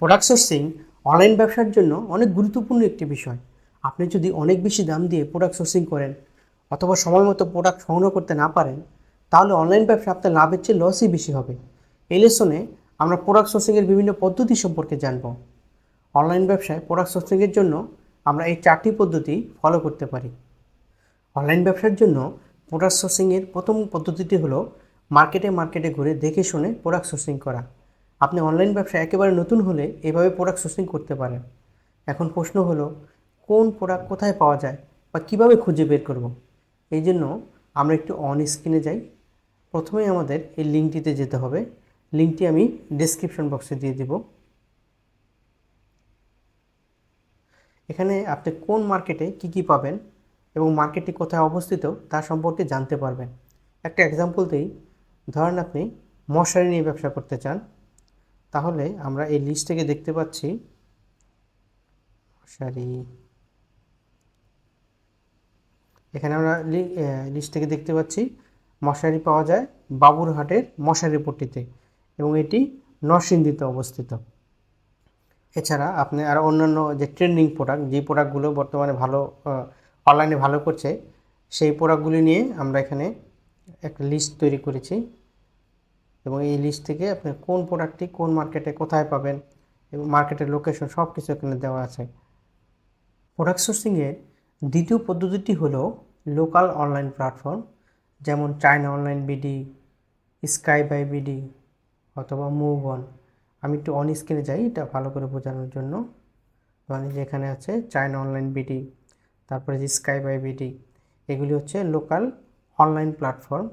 Product sourcing online ব্যবসার জন্য অনেক গুরুত্বপূর্ণ একটি বিষয়। আপনি যদি অনেক বেশি দাম দিয়ে প্রোডাক্ট সোর্সিং করেন অথবা সময় মতো প্রোডাক্ট সংগ্রহ করতে না পারেন, তাহলে অনলাইন ব্যবসা আপনার লাভের চেয়ে লসই বেশি হবে। এই লেসনে আমরা প্রোডাক্ট সোর্সিংয়ের বিভিন্ন পদ্ধতি সম্পর্কে জানব। অনলাইন ব্যবসায় প্রোডাক্ট সোর্সিংয়ের জন্য আমরা এই চারটি পদ্ধতি ফলো করতে পারি। অনলাইন ব্যবসার জন্য প্রোডাক্ট সোর্সিংয়ের প্রথম পদ্ধতিটি হলো মার্কেটে মার্কেটে ঘুরে দেখে শুনে প্রোডাক্ট সোর্সিং করা। আপনি অনলাইন ব্যবসা একেবারে নতুন হলে এভাবে প্রোডাক্ট সোর্সিং করতে পারেন। এখন প্রশ্ন হলো, কোন প্রোডাক্ট কোথায় পাওয়া যায় বা কীভাবে খুঁজে বের করব? এই জন্য আমরা একটু অন স্ক্রিনে যাই। প্রথমে আমাদের এই লিঙ্কটিতে যেতে হবে। লিঙ্কটি আমি ডেসক্রিপশন বক্সে দিয়ে দেব। এখানে আপনি কোন মার্কেটে কি কি পাবেন এবং মার্কেটটি কোথায় অবস্থিত তা সম্পর্কে জানতে পারবেন। একটা এক্সাম্পল দিই। ধরেন আপনি মশারি নিয়ে ব্যবসা করতে চান। তাহলে আমরা এই লিস্ট থেকে দেখতে পাচ্ছি মশারি এখানে আমরা লিস্ট থেকে দেখতে পাচ্ছি, মশারি পাওয়া যায় বাবুরহাটের মশারি পট্টিতে এবং এটি নরসিংদীতে অবস্থিত। এছাড়া আপনি আর অন্যান্য যে ট্রেন্ডিং প্রোডাক্ট যে প্রোডাক্টগুলো বর্তমানে ভালো অনলাইনে ভালো করছে, সেই প্রোডাক্টগুলি নিয়ে আমরা এখানে একটা লিস্ট তৈরি করেছি। এবং এই লিস্ট থেকে আপনি কোন প্রোডাক্টটি কোন মার্কেটে কোথায় পাবেন এবং মার্কেটের লোকেশন সব কিছু এখানে দেওয়া আছে। প্রোডাক্ট সোর্সিংয়ের দ্বিতীয় পদ্ধতিটি হলো লোকাল অনলাইন প্ল্যাটফর্ম যেমন China online BD sky buy BD অথবা মুভ অন আমি একটু অন স্ক্রিনে যাই, এটা ভালো করে বোঝানোর জন্য। মানে যেখানে আছে চায়না অনলাইন বিডি তারপরে যে স্কাই বাই বিডি এগুলি হচ্ছে লোকাল অনলাইন প্ল্যাটফর্ম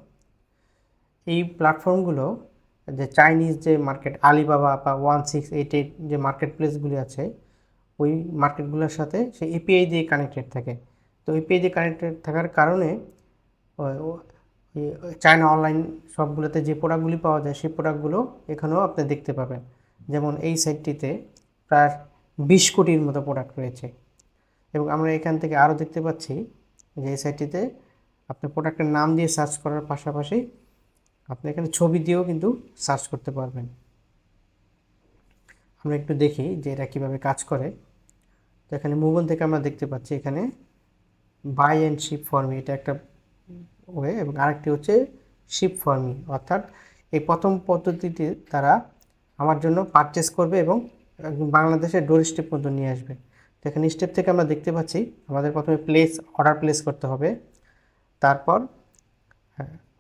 এই প্ল্যাটফর্মগুলো যে চাইনিজ যে মার্কেট আলিবাবা বা ওয়ান সিক্স এইট এইট যে মার্কেট প্লেসগুলি আছে, ওই মার্কেটগুলোর সাথে সে এপিআই দিয়ে কানেক্টেড থাকে। তো এপিআই দিয়ে কানেক্টেড থাকার কারণে চায়না অনলাইন সবগুলোতে যে প্রোডাক্টগুলি পাওয়া যায়, সেই প্রোডাক্টগুলো এখানেও আপনি দেখতে পাবেন। যেমন এই সাইটটিতে প্রায় বিশ কোটির মতো প্রোডাক্ট রয়েছে। এবং আমরা এখান থেকে আরও দেখতে পাচ্ছি যে এই সাইটটিতে আপনি প্রোডাক্টের নাম দিয়ে সার্চ করার পাশাপাশি আপনি এখানে ছবি দিয়েও কিন্তু সার্চ করতে পারবেন। আমরা একটু দেখি যে এটা কীভাবে কাজ করে। তো এখানে মুভন থেকে আমরা দেখতে পাচ্ছি এখানে বাই অ্যান্ড শিপ ফর্মি এটা একটা ওয়ে এবং আরেকটি হচ্ছে শিপ ফর্মি অর্থাৎ এই প্রথম পদ্ধতিতে তারা আমার জন্য পারচেস করবে এবং বাংলাদেশের ডোর স্টেপ পর্যন্ত নিয়ে আসবে। তো এখানে স্টেপ থেকে আমরা দেখতে পাচ্ছি, আমাদের প্রথমে প্লেস অর্ডার প্লেস করতে হবে। তারপর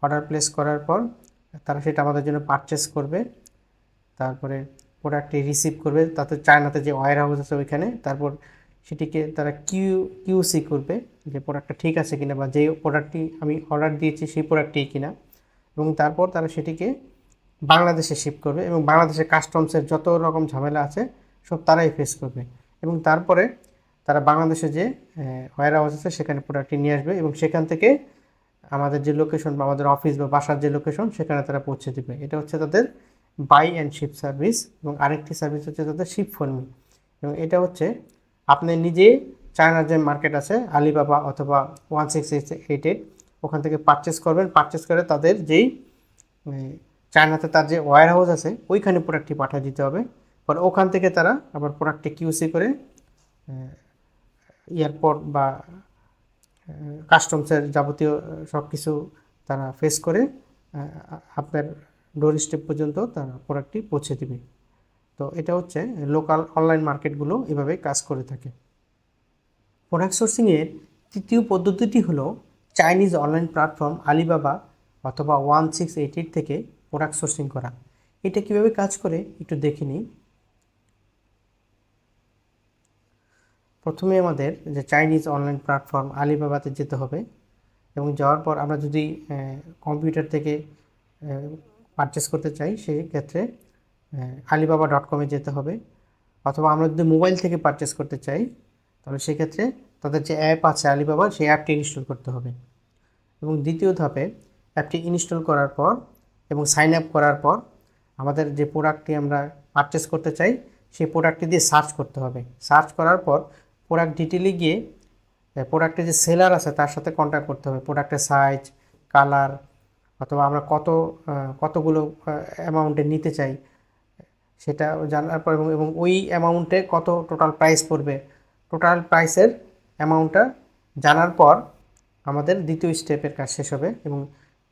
অর্ডার প্লেস করার পর তারা সেটা আমাদের জন্য পারচেস করবে। তারপরে প্রোডাক্টটি রিসিভ করবে। তাতে চায়নাতে যে ওয়ার হাউস আছে ওইখানে, তারপর সেটিকে তারা কিউ কিউসি করবে যে প্রোডাক্টটা ঠিক আছে কিনা বা যে প্রোডাক্টটি আমি অর্ডার দিয়েছি সেই প্রোডাক্টটি কিনা। এবং তারপর তারা সেটিকে বাংলাদেশে শিপ করবে এবং বাংলাদেশের কাস্টমসের যত রকম ঝামেলা আছে, সব তারাই ফেস করবে। এবং তারপরে তারা বাংলাদেশে যে ওয়ার হাউস আছে সেখানে প্রোডাক্টটি নিয়ে আসবে এবং সেখান থেকে আমাদের যে লোকেশন বা আমাদের অফিস বা বাসার যে লোকেশন সেখানে তারা পৌঁছে দেবে। এটা হচ্ছে তাদের বাই অ্যান্ড শিপ সার্ভিস এবং আরেকটি সার্ভিস হচ্ছে তাদের শিপ ফর্মি এবং এটা হচ্ছে আপনি নিজে চায়নার যে মার্কেট আছে আলিবাবা অথবা ওয়ান সিক্স এইট এইট ওখান থেকে পারচেস করবেন। পারচেস করে তাদের যেই চায়নাতে তার যে ওয়ার হাউস আছে, ওইখানে প্রোডাক্টটি পাঠিয়ে দিতে হবে। পর ওখান থেকে তারা আবার প্রোডাক্টটি কিউসি করে এয়ারপোর্ট বা কাস্টমসের যাবতীয় সব কিছু তারা ফেস করে আপনার ডোর স্টেপ পর্যন্ত তারা প্রোডাক্টটি পৌঁছে দেবে। তো এটা হচ্ছে লোকাল অনলাইন মার্কেটগুলো এভাবে কাজ করে থাকে। প্রোডাক্ট সোর্সিংয়ের তৃতীয় পদ্ধতিটি হলো চাইনিজ অনলাইন প্ল্যাটফর্ম আলিবাবা অথবা ওয়ান সিক্স এইট এইট থেকে প্রোডাক্ট সোর্সিং করা। এটা কীভাবে কাজ করে একটু দেখে নিই। প্রথমে আমাদের যে চাইনিজ অনলাইন প্ল্যাটফর্ম আলিবাবাতে যেতে হবে এবং যাওয়ার পর আমরা যদি কম্পিউটার থেকে পারচেস করতে চাই সেই ক্ষেত্রে আলিবাবা ডট কমে যেতে হবে। অথবা আমরা যদি মোবাইল থেকে পারচেস করতে চাই, তাহলে সেক্ষেত্রে তাদের যে অ্যাপ আছে আলিবাবার সেই অ্যাপটি ইনস্টল করতে হবে। এবং দ্বিতীয় ধাপে অ্যাপটি ইনস্টল করার পর এবং সাইন আপ করার পর আমাদের যে প্রোডাক্টটি আমরা পারচেস করতে চাই, সেই প্রোডাক্টটি দিয়ে সার্চ করতে হবে। সার্চ করার পর প্রোডাক্ট ডিটেলে গিয়ে প্রোডাক্টের যে সেলার আছে তার সাথে কন্ট্যাক্ট করতে হবে। প্রোডাক্টের সাইজ কালার অথবা আমরা কত কতগুলো অ্যামাউন্টে নিতে চাই, সেটা জানার পর এবং ওই অ্যামাউন্টে কত টোটাল প্রাইস পড়বে। টোটাল প্রাইসের অ্যামাউন্টটা জানার পর আমাদের দ্বিতীয় স্টেপের কাজ শেষ হবে এবং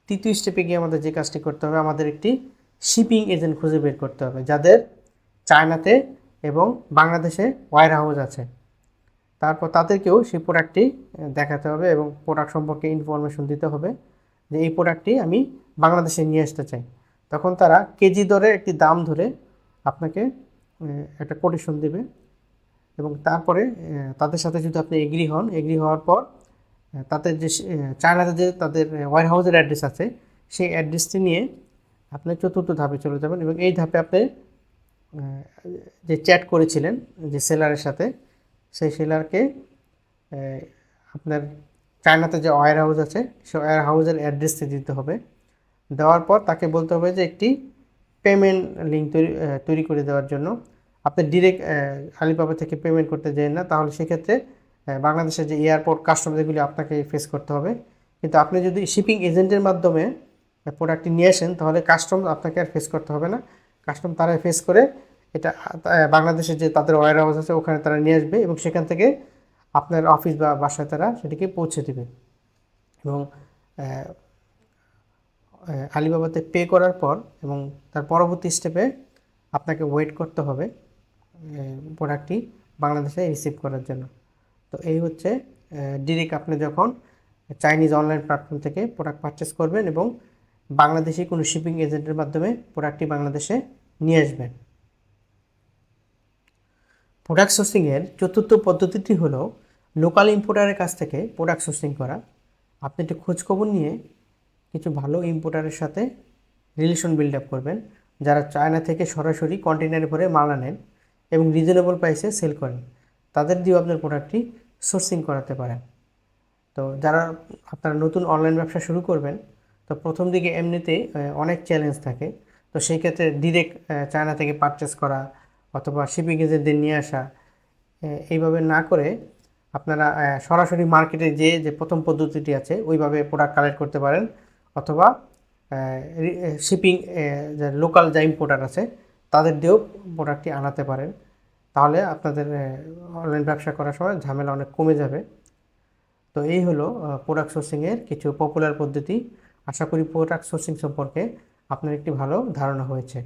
তৃতীয় স্টেপে গিয়ে আমাদের যে কাজটি করতে হবে, আমাদের একটি শিপিং এজেন্ট খুঁজে বের করতে হবে, যাদের চায়নাতে এবং বাংলাদেশে ওয়ার হাউস আছে। তারপর তাদেরকেও সেই প্রোডাক্টটি দেখাতে হবে এবং প্রোডাক্ট সম্পর্কে ইনফরমেশন দিতে হবে যে এই প্রোডাক্টটি আমি বাংলাদেশে নিয়ে আসতে চাই। তখন তারা কেজি দরে একটি দাম ধরে আপনাকে একটা কোটেশন দেবে এবং তারপরে তাদের সাথে যদি আপনি এগ্রি হন এগ্রি হওয়ার পর তাদের যে চায়নাতে যে তাদের ওয়ার হাউসের অ্যাড্রেস আছে, সেই অ্যাড্রেসটি নিয়ে আপনি চতুর্থ ধাপে চলে যাবেন এবং এই ধাপে আপনি যে চ্যাট করেছিলেন যে সেলারের সাথে সেই সেলারকে আপনার চায়নাতে যে ওয়ার হাউস আছে সে ওয়ার হাউসের অ্যাড্রেসটি দিতে হবে। দেওয়ার পর তাকে বলতে হবে যে একটি পেমেন্ট লিঙ্ক তৈরি তৈরি করে দেওয়ার জন্য। আপনি ডিরেক্ট আলিবাবা থেকে পেমেন্ট করতে যান না, তাহলে সেক্ষেত্রে বাংলাদেশের যে এয়ারপোর্ট কাস্টমারগুলি আপনাকে ফেস করতে হবে। কিন্তু আপনি যদি শিপিং এজেন্টের মাধ্যমে প্রোডাক্টটি নিয়ে আসেন, তাহলে কাস্টম আপনাকে আর ফেস করতে হবে না। কাস্টম তারা ফেস করে এটা বাংলাদেশে যে তাদের ওয়ার হাউস আছে, ওখানে তারা নিয়ে আসবে এবং সেখান থেকে আপনার অফিস বা বাসায় তারা সেটিকে পৌঁছে দেবে। এবং আলিবাবাতে পে করার পর এবং তার পরবর্তী স্টেপে আপনাকে ওয়েট করতে হবে প্রোডাক্টটি বাংলাদেশে রিসিভ করার জন্য। তো এই হচ্ছে ডিরেক্ট আপনি যখন চাইনিজ অনলাইন প্ল্যাটফর্ম থেকে প্রোডাক্ট পারচেস করবেন এবং বাংলাদেশি কোনো শিপিং এজেন্টের মাধ্যমে প্রোডাক্টটি বাংলাদেশে নিয়ে আসবেন। প্রোডাক্ট সোর্সিংয়ের চতুর্থ পদ্ধতিটি হলো লোকাল ইম্পোর্টারের কাছ থেকে প্রোডাক্ট সোর্সিং করা। আপনি একটু খোঁজখবর নিয়ে কিছু ভালো ইম্পোর্টারের সাথে রিলেশন বিল্ড আপ করবেন, যারা চায়না থেকে সরাসরি কন্টেনারে ভরে মাল আনেন এবং রিজনেবল প্রাইসে সেল করেন। তাদের দিয়েও আপনার প্রোডাক্টটি সোর্সিং করাতে পারেন। তো যারা আপনারা নতুন অনলাইন ব্যবসা শুরু করবেন, তো প্রথম দিকে এমনিতে অনেক চ্যালেঞ্জ থাকে। তো সেই ক্ষেত্রে ডিরেক্ট চায়না থেকে পারচেস করা অথবা শিপিং এজেন্টদের নিয়ে আসা এইভাবে না করে আপনারা সরাসরি মার্কেটে যে যে প্রথম পদ্ধতিটি আছে, ওইভাবে প্রোডাক্ট কালেক্ট করতে পারেন। অথবা শিপিং যে লোকাল যা ইম্পোর্টার আছে, তাদের দিয়েও প্রোডাক্টটি আনাতে পারেন। তাহলে আপনাদের অনলাইন ব্যবসা করার সময় ঝামেলা অনেক কমে যাবে। তো এই হলো প্রোডাক্ট সোর্সিংয়ের কিছু পপুলার পদ্ধতি। আশা করি প্রোডাক্ট সোর্সিং সম্পর্কে আপনার একটি ভালো ধারণা হয়েছে।